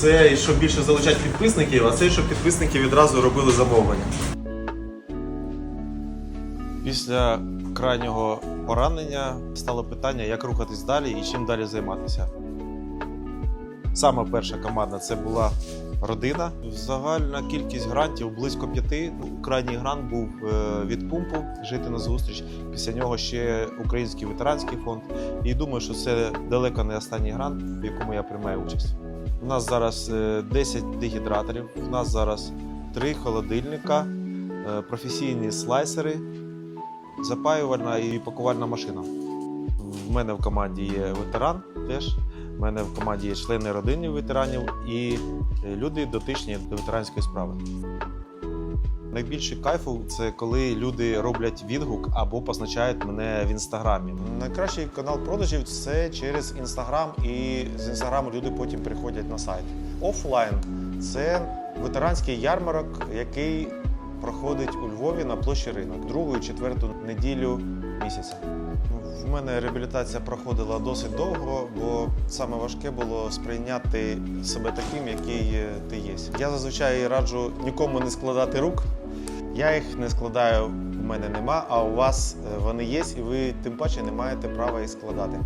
Це щоб більше залучати підписників, а це щоб підписники відразу робили замовлення. Після крайнього поранення стало питання, як рухатись далі і чим далі займатися. Саме перша команда це була родина. Загальна кількість грантів близько п'яти. Крайній грант був е, від пумпу жити на зустріч. Після нього ще Український ветеранський фонд. І думаю, що це далеко не останній грант, в якому я приймаю участь. У нас зараз е, 10 дегідраторів, у нас зараз 3 холодильника, е, професійні слайсери, запаювальна і пакувальна машина. В мене в команді є ветеран теж. В мене в команді є члени родини ветеранів і е, люди дотичні до ветеранської справи. Найбільше кайфу це коли люди роблять відгук або позначають мене в інстаграмі. Найкращий канал продажів це через інстаграм, і з інстаграму люди потім приходять на сайт. Офлайн це ветеранський ярмарок, який проходить у Львові на площі ринок другу і четверту неділю місяця. В мене реабілітація проходила досить довго, бо саме важке було сприйняти себе таким, який е, ти є. Я зазвичай раджу нікому не складати рук. Я їх не складаю, у мене нема, а у вас е, вони є, і ви тим паче не маєте права їх складати.